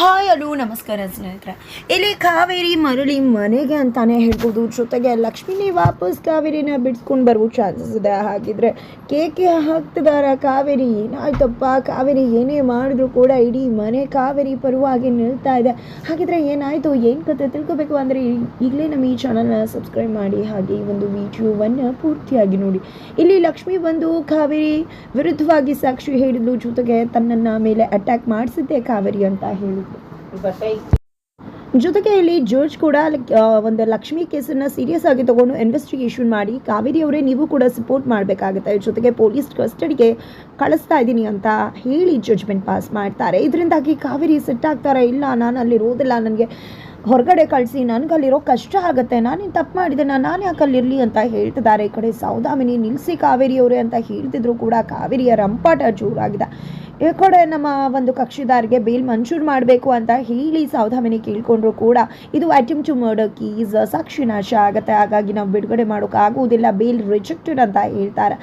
Hi, hello, ನಮಸ್ಕಾರ ಸ್ನೇಹಿತರೆ. ಇಲ್ಲಿ ಕಾವೇರಿ ಮರಳಿ ಮನೆಗೆ ಅಂತಾನೆ ಹೇಳ್ಬೋದು. ಜೊತೆಗೆ ಲಕ್ಷ್ಮಿನಿ ವಾಪಸ್ ಕಾವೇರಿನ ಬಿಡಿಸ್ಕೊಂಡು ಬರುವ ಚಾನ್ಸಸ್ ಇದೆ ಹಾಗಿದ್ರೆ ಕೇಕೆ ಹಾಕ್ತಿದಾರ ಕಾವೇರಿ. ಏನಾಯ್ತಪ್ಪ? ಕಾವೇರಿ ಏನೇ ಮಾಡಿದ್ರು ಕೂಡ ಇಡೀ ಮನೆ ಕಾವೇರಿ ಪರವಾಗಿ ನಿಲ್ತಾ ಇದೆ. ಹಾಗಿದ್ರೆ ಏನಾಯ್ತು? ಏನು ಕತೆ ತಿಳ್ಕೊಬೇಕು ಅಂದರೆ ಈಗಲೇ ನಮ್ಮ ಈ ಚಾನಲ್ನ ಸಬ್ಸ್ಕ್ರೈಬ್ ಮಾಡಿ. ಹಾಗೆ ಈ ಒಂದು ವಿಡಿಯೋವನ್ನು ಪೂರ್ತಿಯಾಗಿ ನೋಡಿ. ಇಲ್ಲಿ ಲಕ್ಷ್ಮಿ ಬಂದು ಕಾವೇರಿ ವಿರುದ್ಧವಾಗಿ ಸಾಕ್ಷಿ ಹೇಳಿದ್ಲು. ಜೊತೆಗೆ ತನ್ನನ್ನ ಮೇಲೆ ಅಟ್ಯಾಕ್ ಮಾಡಿಸಿದ್ದೆ ಕಾವೇರಿ ಅಂತ ಹೇಳಿದ್ಲು ಜೊತೆಗೆ ಇಲ್ಲಿ ಜೋರ್ಜ್ ಕೂಡ ಒಂದು ಲಕ್ಷ್ಮಿ ಕೇಸನ್ನ ಸೀರಿಯಸ್ ಆಗಿ ತಗೊಂಡು ಇನ್ವೆಸ್ಟಿಗೇಷನ್ ಮಾಡಿ ಕಾವೇರಿ ಅವರೇ ನೀವು ಕೂಡ ಸಪೋರ್ಟ್ ಮಾಡಬೇಕಾಗುತ್ತೆ. ಜೊತೆಗೆ ಪೊಲೀಸ್ ಕಸ್ಟಡಿಗೆ ಕಳಿಸ್ತಾ ಇದ್ದೀನಿ ಅಂತ ಹೇಳಿ ಜಡ್ಜ್ಮೆಂಟ್ ಪಾಸ್ ಮಾಡ್ತಾರೆ. ಇದರಿಂದಾಗಿ ಕಾವೇರಿ ಸೆಟ್ ಆಗ್ತಾರೆ ಇಲ್ಲ? ನಾನು ಅಲ್ಲಿರೋದಿಲ್ಲ. ನನಗೆ ಹೊರಗಡೆ ಕಳಿಸಿ, ನನಗಲ್ಲಿರೋ ಕಷ್ಟ ಆಗುತ್ತೆ, ನಾನೇನು ತಪ್ಪು ಮಾಡಿದೆ, ನಾನು ಯಾಕೆ ಅಲ್ಲಿರಲಿ ಅಂತ ಹೇಳ್ತಿದ್ದಾರೆ. ಈ ಕಡೆ ಸೌದಾಮಿನಿ ನಿಲ್ಲಿಸಿ ಕಾವೇರಿಯವರೇ ಅಂತ ಹೇಳ್ತಿದ್ರು ಕೂಡ ಕಾವೇರಿಯ ರಂಪಾಟ ಜೋರಾಗಿದೆ. ಈ ಕಡೆ ನಮ್ಮ ಒಂದು ಕಕ್ಷಿದಾರಿಗೆ ಬೇಲ್ ಮಂಜೂರು ಮಾಡಬೇಕು ಅಂತ ಹೇಳಿ ಸೌದಾಮಿನಿ ಕೇಳ್ಕೊಂಡ್ರು ಕೂಡ. ಇದು ಅಟೆಂಪ್ ಟು ಮರ್ಡರ್ ಕೀಸ್ ಸಾಕ್ಷಿ ನಾಶ ಆಗುತ್ತೆ, ಹಾಗಾಗಿ ನಾವು ಬಿಡುಗಡೆ ಮಾಡೋಕ್ಕಾಗುವುದಿಲ್ಲ ಬೇಲ್ ರಿಜೆಕ್ಟೆಡ್ ಅಂತ ಹೇಳ್ತಾರೆ.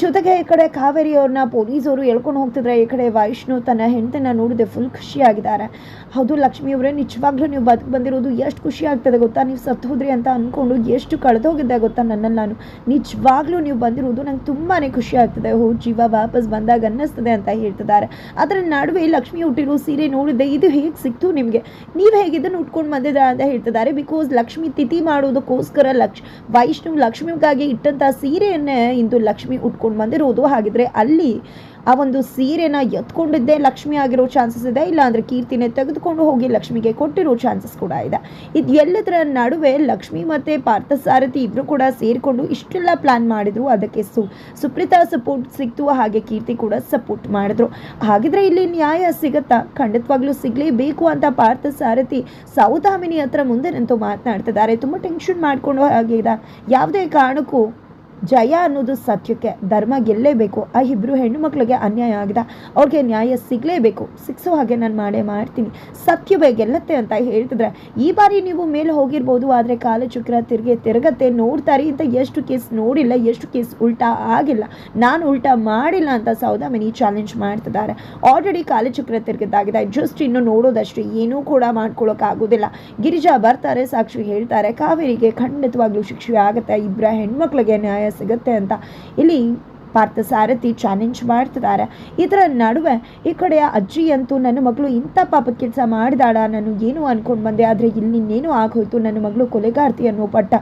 ಜೊತೆಗೆ ಈ ಕಡೆ ಕಾವೇರಿ ಅವ್ರನ್ನ ಪೊಲೀಸವರು ಎಳ್ಕೊಂಡು ಹೋಗ್ತಿದ್ರೆ ಈ ಕಡೆ ವೈಷ್ಣು ತನ್ನ ಹೆಂಡತನ ನೋಡಿದೆ ಫುಲ್ ಖುಷಿಯಾಗಿದ್ದಾರೆ. ಹೌದು ಲಕ್ಷ್ಮಿ ಅವರೇ, ನಿಜವಾಗ್ಲೂ ನೀವು ಬದುಕು ಬಂದಿರೋದು ಎಷ್ಟು ಖುಷಿ ಆಗ್ತದೆ ಗೊತ್ತಾ? ನೀವು ಸತ್ತು ಹೋದ್ರಿ ಅಂತ ಅಂದ್ಕೊಂಡು ಎಷ್ಟು ಕಳೆದೋಗಿದ್ದೆ ಗೊತ್ತಾ ನನ್ನನ್ನು ನಾನು? ನಿಜವಾಗ್ಲೂ ನೀವು ಬಂದಿರೋದು ನಂಗೆ ತುಂಬಾ ಖುಷಿ ಆಗ್ತದೆ. ಹೋ ಜೀವ, ವಾಪಸ್ ಬಂದಾಗ ಅನ್ನಿಸ್ತದೆ ಅಂತ ಹೇಳ್ತಿದ್ದಾರೆ. ಅದರ ನಡುವೆ ಲಕ್ಷ್ಮಿ ಹುಟ್ಟಿರೋ ಸೀರೆ ನೋಡಿದ್ದೆ, ಇದು ಹೇಗೆ ಸಿಕ್ತು ನಿಮಗೆ? ನೀವು ಹೇಗೆ ಇದನ್ನು ಉಟ್ಕೊಂಡು ಬಂದಿದ್ದಾರೆ ಅಂತ ಹೇಳ್ತಿದ್ದಾರೆ. ಬಿಕಾಸ್ ಲಕ್ಷ್ಮಿ ತಿಥಿ ಮಾಡೋದಕ್ಕೋಸ್ಕರ ಲಕ್ಷ್, ವೈಷ್ಣು ಲಕ್ಷ್ಮಿಗಾಗಿ ಇಟ್ಟಂಥ ಸೀರೆಯನ್ನೇ ಇಂದು ಲಕ್ಷ್ಮಿ ಉಟ್ಕೊಂಡು ಬಂದಿರುವುದು ಹಾಗಿದ್ರೆ ಅಲ್ಲಿ ಆ ಒಂದು ಸೀರೆನ ಎತ್ಕೊಂಡಿದ್ದೇ ಲಕ್ಷ್ಮಿ ಆಗಿರೋ ಚಾನ್ಸಸ್ ಇದೆ. ಇಲ್ಲ ಅಂದರೆ ಕೀರ್ತಿನೇ ತೆಗೆದುಕೊಂಡು ಹೋಗಿ ಲಕ್ಷ್ಮಿಗೆ ಕೊಟ್ಟಿರೋ ಚಾನ್ಸಸ್ ಕೂಡ ಇದೆ. ಇದು ಎಲ್ಲದರ ನಡುವೆ ಲಕ್ಷ್ಮಿ ಮತ್ತು ಪಾರ್ಥಸಾರಥಿ ಇಬ್ಬರು ಕೂಡ ಸೇರಿಕೊಂಡು ಇಷ್ಟೆಲ್ಲ ಪ್ಲಾನ್ ಮಾಡಿದ್ರು. ಅದಕ್ಕೆ ಸು, ಸುಪ್ರೀತಾ ಸಪೋರ್ಟ್ ಸಿಕ್ತು. ಹಾಗೆ ಕೀರ್ತಿ ಕೂಡ ಸಪೋರ್ಟ್ ಮಾಡಿದ್ರು. ಹಾಗಿದ್ರೆ ಇಲ್ಲಿ ನ್ಯಾಯ ಸಿಗುತ್ತಾ? ಖಂಡಿತವಾಗ್ಲೂ ಸಿಗಲೇಬೇಕು ಅಂತ ಪಾರ್ಥಸಾರಥಿ ಸೌದಾಮಿನಿ ಹತ್ರ ಮುಂದೆ ನಿಂತು ಮಾತನಾಡ್ತಿದ್ದಾರೆ. ತುಂಬ ಟೆನ್ಷನ್ ಮಾಡ್ಕೊಂಡು ಇದೆ. ಯಾವುದೇ ಕಾರಣಕ್ಕೂ ಜಯ ಅನ್ನೋದು ಸತ್ಯಕ್ಕೆ ಧರ್ಮ ಗೆಲ್ಲೇಬೇಕು. ಆ ಇಬ್ಬರು ಹೆಣ್ಣು ಮಕ್ಕಳಿಗೆ ಅನ್ಯಾಯ ಆಗಿದೆ, ಅವ್ರಿಗೆ ನ್ಯಾಯ ಸಿಗಲೇಬೇಕು. ಸಿಕ್ಸೋ ಹಾಗೆ ನಾನು ಮಾಡೇ ಮಾಡ್ತೀನಿ. ಸತ್ಯವೇ ಗೆಲ್ಲತ್ತೆ ಅಂತ ಹೇಳ್ತಿದ್ರೆ, ಈ ಬಾರಿ ನೀವು ಮೇಲೆ ಹೋಗಿರ್ಬೋದು, ಆದರೆ ಕಾಲಚಕ್ರ ತಿರುಗಿ ತಿರುಗತ್ತೆ. ನೋಡ್ತಾರೆ ಅಂತ ಎಷ್ಟು ಕೇಸ್ ನೋಡಿಲ್ಲ, ಎಷ್ಟು ಕೇಸ್ ಉಲ್ಟಾ ಆಗಿಲ್ಲ. ನಾನು ಉಲ್ಟಾ ಮಾಡಿಲ್ಲ ಅಂತ ಸೌದಾಮಿನಿ ಚಾಲೆಂಜ್ ಮಾಡ್ತಿದ್ದಾರೆ. ಆಲ್ರೆಡಿ ಕಾಲಚಕ್ರ ತಿರುಗಿದ್ದಾಗಿದೆ. ಜಸ್ಟ್ ಇನ್ನು ನೋಡೋದಷ್ಟೇ. ಏನೂ ಕೂಡ ಮಾಡ್ಕೊಳ್ಳೋಕ್ಕಾಗೋದಿಲ್ಲ ಗಿರಿಜಾ ಬರ್ತಾರೆ, ಸಾಕ್ಷಿ ಹೇಳ್ತಾರೆ. ಕಾವೇರಿಗೆ ಖಂಡಿತವಾಗ್ಲೂ ಶಿಕ್ಷೆ ಆಗುತ್ತೆ. ಇಬ್ಬರ ಹೆಣ್ಮಕ್ಳಿಗೆ ನ್ಯಾಯ ಸಿಗುತ್ತೆ ಅಂತ. ಇಲ್ಲಿ ಪಾರ್ಥಸಾರಥಿ ಚಾಲೆಂಜ್ ಮಾಡ್ತಿದ್ದಾರೆ ಇದರ ನಡುವೆ ಈ ಕಡೆ ಅಜ್ಜಿ ಅಂತೂ ನನ್ನ ಮಗಳು ಇಂಥ ಪಾಪದ ಕೆಲಸ ಮಾಡಿದಾಳ, ನಾನು ಏನು ಅಂದ್ಕೊಂಡು ಬಂದೆ, ಆದರೆ ಇಲ್ಲಿ ಇನ್ನೇನು ಆಗೋಯ್ತು ನನ್ನ ಮಗಳು ಕೊಲೆಗಾರ್ತಿ ಅನ್ನೋ ಪಟ್ಟ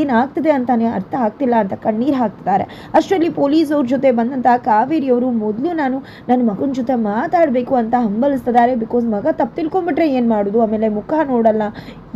ಏನಾಗ್ತದೆ ಅಂತಾನೆ ಅರ್ಥ ಆಗ್ತಿಲ್ಲ ಅಂತ ಕಣ್ಣೀರು ಹಾಕ್ತಿದ್ದಾರೆ ಅಷ್ಟರಲ್ಲಿ ಪೊಲೀಸ್ ಅವ್ರ ಜೊತೆ ಬಂದಂಥ ಕಾವೇರಿಯವರು ಮೊದಲು ನಾನು ನನ್ನ ಮಗನ ಜೊತೆ ಮಾತಾಡಬೇಕು ಅಂತ ಹಂಬಲಿಸ್ತಿದ್ದಾರೆ ಬಿಕಾಸ್ ಮಗ ತಪ್ಪು ತಿಳ್ಕೊಂಬಿಟ್ರೆ ಏನು ಮಾಡೋದು? ಆಮೇಲೆ ಮುಖ ನೋಡಲ್ಲ,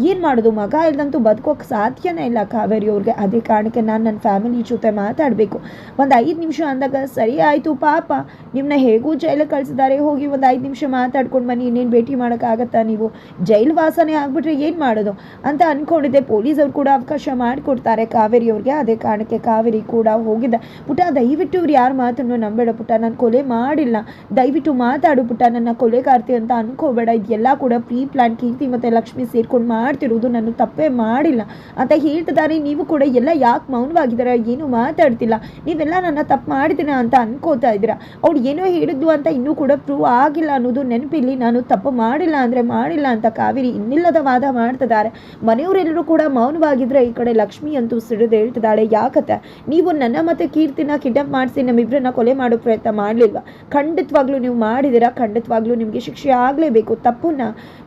ಏನು ಮಾಡೋದು? ಮಗ ಇಲ್ಲದಂತೂ ಬದುಕೋಕೆ ಸಾಧ್ಯನೇ ಇಲ್ಲ ಕಾವೇರಿ ಅವ್ರಿಗೆ. ಅದೇ ಕಾರಣಕ್ಕೆ ನಾನು ನನ್ನ ಫ್ಯಾಮಿಲಿ ಜೊತೆ ಮಾತಾಡಬೇಕು. ಒಂದು ಐದು ನಿಮಿಷ ಅಂದಾಗ, ಸರಿ ಆಯಿತು, ಪಾಪ ನಿಮ್ಮನ್ನ ಹೇಗೂ ಜೈಲಿಗೆ ಕಳಿಸಿದ್ದಾರೆ ಹೋಗಿ ಒಂದು ಐದು ನಿಮಿಷ ಮಾತಾಡ್ಕೊಂಡು ಬನ್ನಿ, ಇನ್ನೇನು ಭೇಟಿ ಮಾಡೋಕ್ಕಾಗತ್ತಾ ನೀವು? ಜೈಲು ವಾಸನೆ ಆಗಿಬಿಟ್ರೆ ಏನು ಮಾಡೋದು? ಅಂತ ಅಂದ್ಕೊಂಡಿದ್ದೆ ಪೊಲೀಸವ್ರು ಕೂಡ ಅವಕಾಶ ಮಾಡಿಕೊಡ್ತಾರೆ. ಕಾವೇರಿ ಅವ್ರಿಗೆ ಅದೇ ಕಾರಣಕ್ಕೆ ಕಾವೇರಿ ಕೂಡ ಹೋಗಿದ್ದ ಪುಟ, ದಯವಿಟ್ಟು ಇವ್ರು ಯಾರು ಮಾತನ್ನು ನಂಬೇಡ ಪುಟ. ನಾನು ಕೊಲೆ ಮಾಡಿಲ್ಲ. ದಯವಿಟ್ಟು ಮಾತಾಡು ಪುಟ. ನನ್ನ ಕೊಲೆಗಾರ್ತಿ ಅಂತ ಅನ್ಕೋಬೇಡ. ಇದೆಲ್ಲ ಕೂಡ ಪ್ರೀ ಪ್ಲಾನ್ ಕೀರ್ತಿ ಮತ್ತು ಲಕ್ಷ್ಮಿ ಸೇರ್ಕೊಂಡು ಮಾಡ್ತಿರೋದು ನಾನು ತಪ್ಪೇ ಮಾಡಿಲ್ಲ. ಅಂತ ಹೇಳ್ತಿದ್ದಾರೆ. ನೀವು ಕೂಡ ಎಲ್ಲ ಯಾಕೆ ಮೌನವಾಗಿದ್ದಾರೆ? ಏನು ಮಾತಾಡ್ತಿಲ್ಲ. ನೀವೆಲ್ಲ ನನ್ನ ತಪ್ಪು ಮಾಡಿದ್ದೀನ ಅಂತ ಅನ್ಕೋತಾ ಇದ್ದೀರಾ? ಅವ್ಳು ಏನೋ ಹೇಳಿದ್ವು ಅಂತ ಇನ್ನೂ ಕೂಡ ಪ್ರೂವ್ ಆಗಿಲ್ಲ ಅನ್ನೋದು ನೆನಪಿಲ್ಲಿ ನಾನು ತಪ್ಪು ಮಾಡಿಲ್ಲ ಅಂದರೆ ಮಾಡಿಲ್ಲ ಅಂತ ಕಾವೇರಿ ಇನ್ನಿಲ್ಲದ ವಾದ ಮಾಡ್ತಿದ್ದಾರೆ. ಮನೆಯವರೆಲ್ಲರೂ ಕೂಡ ಮೌನವಾಗಿದ್ರೆ ಈ ಕಡೆ ಲಕ್ಷ್ಮಿ ಅಂತೂ ಸಿಡಿದು ಹೇಳ್ತಿದ್ದಾಳೆ, ಯಾಕತ್ತೆ? ನೀವು ನನ್ನ ಮತ್ತೆ ಕೀರ್ತಿನ ಕಿಡ್ನಾಪ್ ಮಾಡಿಸಿ ನಮ್ಮಿಬ್ಬರನ್ನ ಕೊಲೆ ಮಾಡೋ ಪ್ರಯತ್ನ ಮಾಡಲಿಲ್ವಾ? ಖಂಡಿತವಾಗ್ಲೂ ನೀವು ಮಾಡಿದ್ದೀರಾ? ಖಂಡಿತವಾಗ್ಲೂ ನಿಮಗೆ ಶಿಕ್ಷೆ ಆಗಲೇಬೇಕು. ತಪ್ಪನ್ನ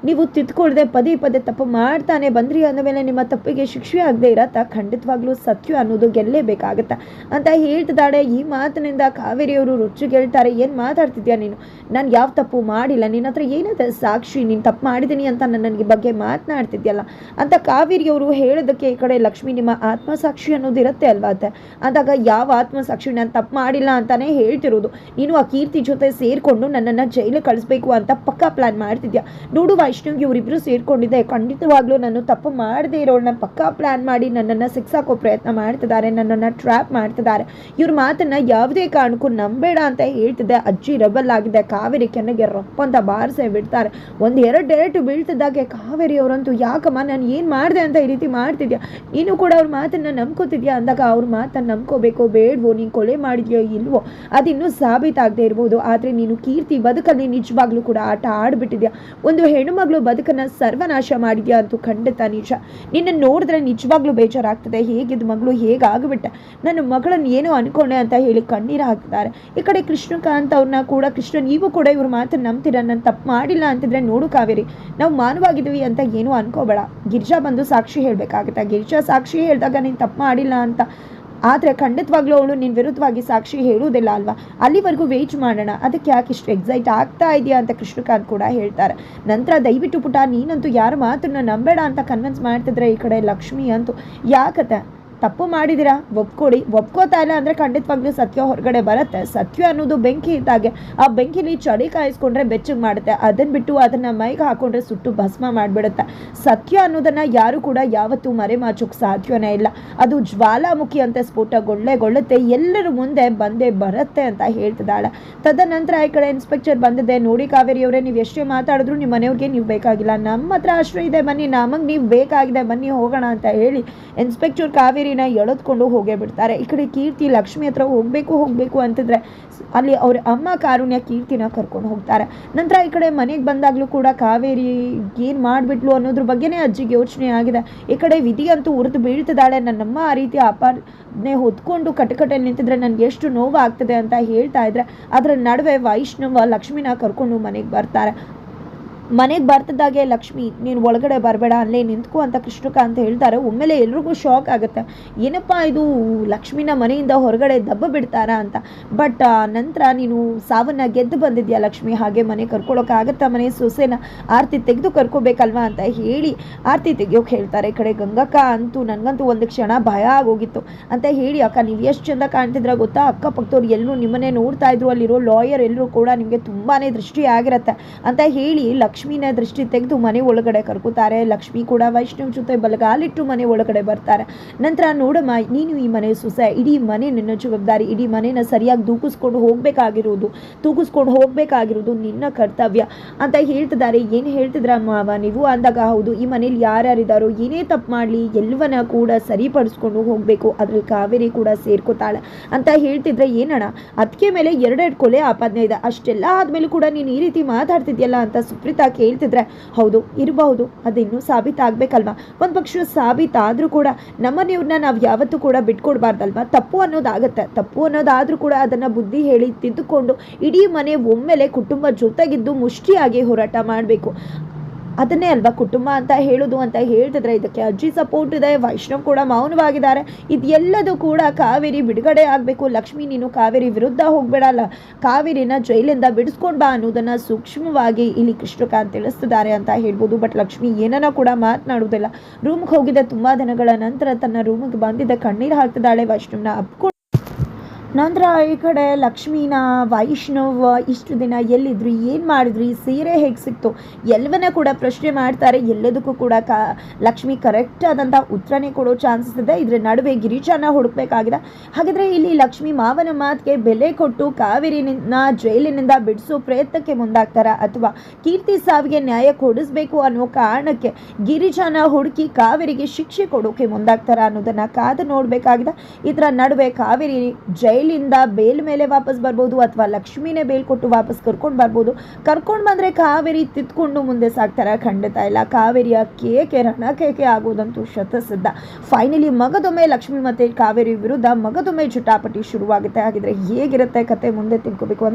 ನೀವು ತಿದ್ಕೊಳ್ದೆ ಪದೇ ಪದೇ ತಪ್ಪು ಮಾಡ್ತಾನೆ ಬಂದ್ರಿ ಅಂದಮೇಲೆ ನಿಮ್ಮ ತಪ್ಪಿಗೆ ಶಿಕ್ಷೆ ಆಗದೆ ಇರತ್ತಾ? ಖಂಡಿತವಾಗ್ಲೂ ಸತ್ಯ ಅನ್ನೋದು ಗೆಲ್ಲೇಬೇಕಾಗತ್ತ? ಅಂತ ಹೇಳ್ತಿದ್ದಾಳೆ ಈ ಮಾತಿನಿಂದ ಕಾವೇರಿಯವರು ರುಚಿಗೇಳ್ತಾರೆ. ಏನು ಮಾತಾಡ್ತಿದ್ಯಾ ನೀನು? ನಾನು ಯಾವ ತಪ್ಪು ಮಾಡಿಲ್ಲ. ನಿನ್ನ ಹತ್ರ ಏನಿದೆ ಸಾಕ್ಷಿ, ನೀನು ತಪ್ಪು ಮಾಡಿದ್ದೀನಿ ಅಂತ ನಾನು ನನಗೆ ಬಗ್ಗೆ ಮಾತನಾಡ್ತಿದ್ಯಲ್ಲ? ಅಂತ ಕಾವೇರಿಯವರು ಹೇಳೋದಕ್ಕೆ ಈ ಕಡೆ ಲಕ್ಷ್ಮಿ ನಿಮ್ಮ ಆತ್ಮಸಾಕ್ಷಿ ಅನ್ನೋದು ಇರುತ್ತೆ ಅಲ್ವಾ ಅತ್ತೆ? ಅಂದಾಗ ಯಾವ ಆತ್ಮಸಾಕ್ಷಿ ನಾನು ತಪ್ಪು ಮಾಡಿಲ್ಲ ಅಂತಾನೆ ಹೇಳ್ತಿರೋದು. ನೀನು ಆ ಕೀರ್ತಿ ಜೊತೆ ಸೇರಿಕೊಂಡು ನನ್ನನ್ನು ಜೈಲಿಗೆ ಕಳಿಸ್ಬೇಕು ಅಂತ ಪಕ್ಕಾ ಪ್ಲಾನ್ ಮಾಡ್ತಿದ್ಯಾ? ನೋಡು ವೈಷ್ಣವ್ಗೆ ಇವರಿಬ್ಬರು ಸೇರಿಕೊಂಡಿದ್ದೆ ಖಂಡಿತವಾಗ್ಲೂ ನಾನು ತಪ್ಪು ಮಾಡದೇ ಇರೋಳನ್ನ ಪಕ್ಕಾ ಪ್ಲಾನ್ ಮಾಡಿ ನನ್ನನ್ನು ಸಿಕ್ಸಾಕೋ ಪ್ರಯತ್ನ ಮಾಡ್ತಿದ್ದಾರೆ, ನನ್ನನ್ನು ಟ್ರ್ಯಾಪ್ ಮಾಡ್ತಿದ್ದಾರೆ. ಇವ್ರ ಮಾತನ್ನ ಯಾವುದೇ ಕಾರಣಕ್ಕೂ ನಂಬೇಡ ಅಂತ ಹೇಳ್ತಿದ್ದೆ ಅಜ್ಜಿ ರಬಲ್ ಆಗಿದೆ ಕಾವೇರಿ ಕೆನ್ನಗೆ ರಪ್ಪ ಅಂತ ಬಾರಿಸೇ ಬಿಡ್ತಾರೆ. ಒಂದು ಎರಡು ಡೈರೆಕ್ಟ್ ಬೀಳ್ತಿದ್ದಾಗೆ ಕಾವೇರಿ ಅವರಂತೂ, ಯಾಕಮ್ಮ, ನಾನು ಏನು ಮಾಡಿದೆ ಅಂತ ಈ ರೀತಿ ಮಾಡ್ತಿದ್ಯಾ? ನೀನು ಕೂಡ ಅವ್ರ ಮಾತನ್ನು ನಂಬ್ಕೋತಿದ್ಯಾ? ಅಂದಾಗ, ಅವ್ರ ಮಾತನ್ನು ನಂಬ್ಕೋಬೇಕೋ, ಬೇಡವೋ, ನೀನು ಕೊಲೆ ಮಾಡಿದ್ಯೋ ಇಲ್ವೋ ಅದಿನ್ನೂ ಸಾಬೀತಾಗದೇ ಇರ್ಬೋದು. ಆದರೆ ನೀನು ಕೀರ್ತಿ ಬದುಕಲ್ಲಿ ನಿಜವಾಗ್ಲೂ ಕೂಡ ಆಟ ಆಡ್ಬಿಟ್ಟಿದ್ಯಾ? ಒಂದು ಹೆಣ್ಣುಮಗಳು ಬದುಕನ್ನು ಸರ್ವನಾಶ ಮಾಡಿದ್ಯಾ ಅಂತೂ ಖಂಡಿತ ನಿಜ. ನಿನ್ನ ನೋಡಿದ್ರೆ ನಿಜವಾಗ್ಲೂ ಬೇಜಾರಾಗ್ತದೆ. ಹೇಗಿದ್ದು ಮಗಳು? ಹೇಗಾಗ್ಬಿಟ್ಟೆ? ನನ್ನ ಮಗಳನ್ನ ಏನೋ ಅನ್ಕೊಂಡೆ ಅಂತ ಹೇಳಿ ಕಣ್ಣೀರು ಹಾಕ್ತಾರೆ ಈ ಕಡೆ ಕೃಷ್ಣಕಾಂತ್ ಅವ್ರನ್ನ ಕೂಡ, ಕೃಷ್ಣ ನೀವು ಕೂಡ ಇವ್ರ ಮಾತ್ರ ನಂಬ್ತೀರ? ನಾನು ತಪ್ಪು ಮಾಡಿಲ್ಲ ಅಂತಿದ್ರೆ ನೋಡು ಕಾವೇರಿ. ನಾವು ಮಾನವಾಗಿದ್ವಿ ಅಂತ ಏನೂ ಅನ್ಕೋಬೇಡ. ಗಿರ್ಜಾ ಬಂದು ಸಾಕ್ಷಿ ಹೇಳಬೇಕಾಗುತ್ತೆ. ಗಿರ್ಜಾ ಸಾಕ್ಷಿ ಹೇಳಿದಾಗ ನೀನು ತಪ್ಪು ಮಾಡಿಲ್ಲ ಅಂತ. ಆದರೆ ಖಂಡಿತವಾಗ್ಲೂ ಅವಳು ನಿನ್ನ ವಿರುದ್ಧವಾಗಿ ಸಾಕ್ಷಿ ಹೇಳುವುದಿಲ್ಲ ಅಲ್ವಾ? ಅಲ್ಲಿವರೆಗೂ ವೇಟ್ ಮಾಡೋಣ. ಅದಕ್ಕೆ ಯಾಕೆ ಇಷ್ಟು ಎಕ್ಸೈಟ್ ಆಗ್ತಾ ಇದೆಯಾ ಅಂತ ಕೃಷ್ಣಕಾಂತ್ ಕೂಡ ಹೇಳ್ತಾರೆ. ನಂತರ ದಯವಿಟ್ಟು ಪುಟ, ನೀನಂತೂ ಯಾರ ಮಾತನ್ನ ನಂಬೇಡ ಅಂತ ಕನ್ವಿನ್ಸ್ ಮಾಡ್ತಿದ್ರೆ ಈ ಕಡೆ ಲಕ್ಷ್ಮಿ ಅಂತೂ ಯಾಕತ್ತೆ? ತಪ್ಪು ಮಾಡಿದ್ದೀರಾ? ಒಪ್ಕೊಳ್ಳಿ ಒಪ್ಕೋತಾ ಇಲ್ಲ ಅಂದರೆ ಖಂಡಿತವಾಗ್ಲೂ ಸತ್ಯ ಹೊರಗಡೆ ಬರುತ್ತೆ. ಸತ್ಯ ಅನ್ನೋದು ಬೆಂಕಿ ಇದ್ದಾಗೆ ಆ ಬೆಂಕಿಲಿ ಚಳಿ ಕಾಯಿಸ್ಕೊಂಡ್ರೆ ಬೆಚ್ಚಗೆ ಮಾಡುತ್ತೆ. ಅದನ್ನು ಬಿಟ್ಟು ಅದನ್ನು ಮೈಗೆ ಹಾಕೊಂಡ್ರೆ ಸುಟ್ಟು ಭಸ್ಮ ಮಾಡಿಬಿಡುತ್ತೆ. ಸತ್ಯ ಅನ್ನೋದನ್ನು ಯಾರು ಕೂಡ ಯಾವತ್ತೂ ಮರೆಮಾಚೋಕ್ಕೆ ಸಾಧ್ಯವೇ ಇಲ್ಲ. ಅದು ಜ್ವಾಲಾಮುಖಿ ಅಂತ ಸ್ಫೋಟಗೊಳ್ಳೆಗೊಳ್ಳುತ್ತೆ ಎಲ್ಲರ ಮುಂದೆ ಬಂದೇ ಬರುತ್ತೆ ಅಂತ ಹೇಳ್ತಿದ್ದಾಳೆ. ತದನಂತರ ಈ ಕಡೆ ಇನ್ಸ್ಪೆಕ್ಟರ್ ಬಂದಿದೆ. ನೋಡಿ ಕಾವೇರಿ ಅವರೇ, ನೀವು ಎಷ್ಟೇ ಮಾತಾಡಿದ್ರು ನಿಮ್ಮ ಮನೆಯವ್ರಿಗೆ ನೀವು ಬೇಕಾಗಿಲ್ಲ. ನಮ್ಮ ಹತ್ರ ಅಷ್ಟು ಇದೆ. ಬನ್ನಿ, ನಮಗೆ ನೀವು ಬೇಕಾಗಿದೆ. ಬನ್ನಿ, ಹೋಗೋಣ ಅಂತ ಹೇಳಿ ಇನ್ಸ್ಪೆಕ್ಟರ್ ಕಾವೇರಿನ ಎಳೆದ್ಕೊಂಡು ಹೋಗೇ ಬಿಡ್ತಾರೆ. ಈ ಕಡೆ ಕೀರ್ತಿ ಲಕ್ಷ್ಮಿ ಹತ್ರ ಹೋಗಬೇಕು ಹೋಗಬೇಕು ಅಂತಂದ್ರೆ ಅಲ್ಲಿ ಅವ್ರ ಅಮ್ಮ ಕಾರುಣ್ಯ ಕೀರ್ತಿನ ಕರ್ಕೊಂಡು ಹೋಗ್ತಾರೆ. ನಂತರ ಈ ಕಡೆ ಮನೆಗೆ ಬಂದಾಗಲೂ ಕೂಡ ಕಾವೇರಿ ಏನು ಮಾಡಿಬಿಟ್ಲು ಅನ್ನೋದ್ರ ಬಗ್ಗೆನೇ ಅಜ್ಜಿಗೆ ಯೋಚನೆ ಆಗಿದೆ. ಈ ಕಡೆ ವಿಧಿ ಅಂತೂ ಉರಿದು ಬೀಳ್ತಿದ್ದಾಳೆ. ನನ್ನಮ್ಮ ಆ ರೀತಿ ಅಪಾರ್ನೆ ಹೊತ್ಕೊಂಡು ಕಟಕಟೆ ನಿಂತಿದ್ರೆ ನನಗೆ ಎಷ್ಟು ನೋವು ಆಗ್ತದೆ ಅಂತ ಹೇಳ್ತಾ ಇದ್ರೆ, ಅದರ ನಡುವೆ ವೈಷ್ಣವ ಲಕ್ಷ್ಮಿನ ಕರ್ಕೊಂಡು ಮನೆಗೆ ಬರ್ತಾರೆ. ಮನೆಗೆ ಬರ್ತಿದ್ದಾಗೆ ಲಕ್ಷ್ಮಿ, ನೀನು ಒಳಗಡೆ ಬರಬೇಡ, ಅಲ್ಲೇ ನಿಂತ್ಕೋ ಅಂತ ಕೃಷ್ಣಕಾಂತ್ ಹೇಳ್ತಾರೆ. ಒಮ್ಮೆಲೆ ಎಲ್ರಿಗೂ ಶಾಕ್ ಆಗುತ್ತೆ. ಏನಪ್ಪ ಇದು? ಲಕ್ಷ್ಮಿನ ಮನೆಯಿಂದ ಹೊರಗಡೆ ದಬ್ಬ ಬಿಡ್ತಾರಾ ಅಂತ. ಬಟ್ ನಂತರ ನೀನು ಸಾವನ್ನ ಗೆದ್ದು ಬಂದಿದ್ಯಾ ಲಕ್ಷ್ಮಿ? ಹಾಗೆ ಮನೆ ಕರ್ಕೊಳ್ಳೋಕ್ಕಾಗತ್ತಾ ಮನೆ ಸೊಸೆನ? ಆರತಿ ತೆಗೆದು ಕರ್ಕೋಬೇಕಲ್ವಾ ಅಂತ ಹೇಳಿ ಆರತಿ ತೆಗಿಯೋಕೆ ಹೇಳ್ತಾರೆ. ಕಡೆ ಗಂಗಕ್ಕ ಅಂತೂ ನನಗಂತೂ ಒಂದು ಕ್ಷಣ ಭಯ ಆಗೋಗಿತ್ತು ಅಂತ ಹೇಳಿ, ಅಕ್ಕ, ನೀವು ಎಷ್ಟು ಚಂದ ಕಾಣ್ತಿದ್ರ ಗೊತ್ತಾ? ಅಕ್ಕಪಕ್ಕದವ್ರು ಎಲ್ಲರೂ ನಿಮ್ಮನ್ನೇ ನೋಡ್ತಾ ಇದ್ರು. ಅಲ್ಲಿರೋ ಲಾಯರ್ ಎಲ್ಲರೂ ಕೂಡ ನಿಮಗೆ ತುಂಬಾ ದೃಷ್ಟಿ ಆಗಿರತ್ತೆ ಅಂತ ಹೇಳಿ ಲಕ್ಷ್ಮಿನ ದೃಷ್ಟಿ ತೆಗೆದು ಮನೆ ಒಳಗಡೆ ಕರ್ಕೋತಾರೆ. ಲಕ್ಷ್ಮಿ ಕೂಡ ವೈಷ್ಣವ್ ಜೊತೆ ಬಲಗಾಲಿಟ್ಟು ಮನೆ ಒಳಗಡೆ ಬರ್ತಾರೆ. ನಂತರ ನೋಡಮ್ಮ, ನೀನು ಈ ಮನೆ ಸೊಸೆ. ಇಡೀ ಮನೆ ನಿನ್ನ ಜವಾಬ್ದಾರಿ. ಇಡೀ ಮನೆನ ಸರಿಯಾಗಿ ದೂಕಿಸ್ಕೊಂಡು ಹೋಗಬೇಕಾಗಿರೋದು ತೂಗಿಸ್ಕೊಂಡು ಹೋಗಬೇಕಾಗಿರೋದು ನಿನ್ನ ಕರ್ತವ್ಯ ಅಂತ ಹೇಳ್ತಿದ್ದಾರೆ. ಏನು ಹೇಳ್ತಿದ್ರ ಮಾವ ನೀವು? ಅಂದಾಗ ಹೌದು, ಈ ಮನೇಲಿ ಯಾರ್ಯಾರಿದ್ದಾರೋ ಏನೇ ತಪ್ಪು ಮಾಡಲಿ, ಎಲ್ಲವನ್ನ ಕೂಡ ಸರಿಪಡಿಸ್ಕೊಂಡು ಹೋಗಬೇಕು. ಅದರಲ್ಲಿ ಕಾವೇರಿ ಕೂಡ ಸೇರ್ಕೋತಾಳೆ ಅಂತ ಹೇಳ್ತಿದ್ರೆ ಏನಣ್ಣ? ಅದಕ್ಕೆ ಮೇಲೆ ಎರಡೆರಡು ಕೊಲೆ ಆಪಾದನೆ ಇದೆ. ಅಷ್ಟೆಲ್ಲ ಆದಮೇಲೆ ಕೂಡ ನೀನು ಈ ರೀತಿ ಮಾತಾಡ್ತಿದ್ಯಲ್ಲ ಅಂತ ಸುಪ್ರೀತಾ ಕೇಳ್ತಿದ್ರೆ ಹೌದು, ಇರಬಹುದು ಅದಿನ್ನೂ ಸಾಬೀತಾಗಬೇಕಲ್ವಾ ಒಂದು ಪಕ್ಷ ಸಾಬೀತಾದರೂ ಕೂಡ ನಮ್ಮನೆಯವ್ರನ್ನ ನಾವು ಯಾವತ್ತೂ ಕೂಡ ಬಿಟ್ಕೊಡ್ಬಾರ್ದಲ್ವಾ? ತಪ್ಪು ಅನ್ನೋದಾಗತ್ತೆ. ತಪ್ಪು ಅನ್ನೋದಾದರೂ ಕೂಡ ಅದನ್ನು ಬುದ್ಧಿ ಹೇಳಿ ತಿದ್ದುಕೊಂಡು ಇಡೀ ಮನೆ ಒಮ್ಮೆಲೆ ಕುಟುಂಬ ಜೊತೆಗಿದ್ದು ಮುಷ್ಟಿಯಾಗಿ ಹೋರಾಟ ಮಾಡಬೇಕು. ಅದನ್ನೇ ಅಲ್ವಾ ಕುಟುಂಬ ಅಂತ ಹೇಳೋದು ಅಂತ ಹೇಳ್ತಿದ್ರೆ ಇದಕ್ಕೆ ಅಜ್ಜಿ ಸಪೋರ್ಟ್ ಇದೆ, ವೈಷ್ಣವ್ ಕೂಡ ಮೌನವಾಗಿದ್ದಾರೆ. ಇದೆಲ್ಲದೂ ಕೂಡ ಕಾವೇರಿ ಬಿಡುಗಡೆ ಆಗಬೇಕು. ಲಕ್ಷ್ಮಿ, ನೀನು ಕಾವೇರಿ ವಿರುದ್ಧ ಹೋಗ್ಬೇಡಲ್ಲ. ಕಾವೇರಿನ ಜೈಲಿಂದ ಬಿಡಿಸ್ಕೊಂಡು ಬಾ ಅನ್ನೋದನ್ನ ಸೂಕ್ಷ್ಮವಾಗಿ ಇಲ್ಲಿ ಕೃಷ್ಣಕಾಂತ್ ತಿಳಿಸ್ತಿದ್ದಾರೆ ಅಂತ ಹೇಳ್ಬೋದು. ಬಟ್ ಲಕ್ಷ್ಮಿ ಏನನ್ನ ಕೂಡ ಮಾತನಾಡುವುದಿಲ್ಲ. ರೂಮ್ಗೆ ಹೋಗಿದ್ದ ತುಂಬಾ ದಿನಗಳ ನಂತರ ತನ್ನ ರೂಮಿಗೆ ಬಂದಿದ್ದ ಕಣ್ಣೀರು ಹಾಕ್ತಿದ್ದಾಳೆ ವೈಷ್ಣವ್ನ. ಅಪ್ಕೊಂಡು ನಂತರ ಈ ಕಡೆ ಲಕ್ಷ್ಮೀನ, ವೈಷ್ಣವ ಇಷ್ಟು ದಿನ ಎಲ್ಲಿದ್ರು, ಏನು ಮಾಡಿದ್ರಿ, ಸೀರೆ ಹೇಗೆ ಸಿಕ್ತು? ಎಲ್ಲವನ್ನ ಕೂಡ ಪ್ರಶ್ನೆ ಮಾಡ್ತಾರೆ. ಎಲ್ಲದಕ್ಕೂ ಕೂಡ ಕ, ಲಕ್ಷ್ಮಿ ಕರೆಕ್ಟ್ ಆದಂಥ ಉತ್ತರನೇ ಕೊಡೋ ಚಾನ್ಸಸ್ ಇದೆ. ಇದ್ರ ನಡುವೆ ಗಿರಿಜಾನ ಹುಡುಕ್ಬೇಕಾಗಿದೆ. ಹಾಗಿದ್ರೆ ಇಲ್ಲಿ ಲಕ್ಷ್ಮಿ ಮಾವನ ಮಾತಿಗೆ ಬೆಲೆ ಕೊಟ್ಟು ಕಾವೇರಿನ ಜೈಲಿನಿಂದ ಬಿಡಿಸೋ ಪ್ರಯತ್ನಕ್ಕೆ ಮುಂದಾಗ್ತಾರ ಅಥವಾ ಕೀರ್ತಿ ಸಾವಿಗೆ ನ್ಯಾಯ ಕೊಡಿಸ್ಬೇಕು ಅನ್ನೋ ಕಾರಣಕ್ಕೆ ಗಿರಿಜಾನ ಹುಡುಕಿ ಕಾವೇರಿಗೆ ಶಿಕ್ಷೆ ಕೊಡೋಕೆ ಮುಂದಾಗ್ತಾರ ಅನ್ನೋದನ್ನ ಕಾದು ನೋಡಬೇಕಾಗಿದೆ. ಇದರ ನಡುವೆ ಕಾವೇರಿ ಜೈಲಿಂದ ಬೇಲ್ ಮೇಲೆ ವಾಪಸ್ ಬರ್ಬೋದು ಅಥವಾ ಲಕ್ಷ್ಮಿನೇ ಬೇಲ್ ಕೊಟ್ಟು ವಾಪಸ್ ಕರ್ಕೊಂಡು ಬರ್ಬೋದು. ಕರ್ಕೊಂಡು ಬಂದರೆ ಕಾವೇರಿ ತಿದ್ಕೊಂಡು ಮುಂದೆ ಸಾಕ್ತಾರೆ ಖಂಡಿತ ಇಲ್ಲ. ಕಾವೇರಿಯ ಕೇಕೆ ರಣ ಕೇಕೆ ಆಗೋದಂತೂ ಶತಸಿದ್ಧ. ಫೈನಲಿ ಮಗದೊಮ್ಮೆ ಲಕ್ಷ್ಮಿ ಮತ್ತೆ ಕಾವೇರಿ ವಿರುದ್ಧ ಮಗದೊಮ್ಮೆ ಜಟಾಪಟಿ ಶುರುವಾಗುತ್ತೆ. ಹಾಗಿದ್ರೆ ಹೇಗಿರುತ್ತೆ ಕತೆ ಮುಂದೆ ತಿಳ್ಕೊಬೇಕು ಅಂದ್ರೆ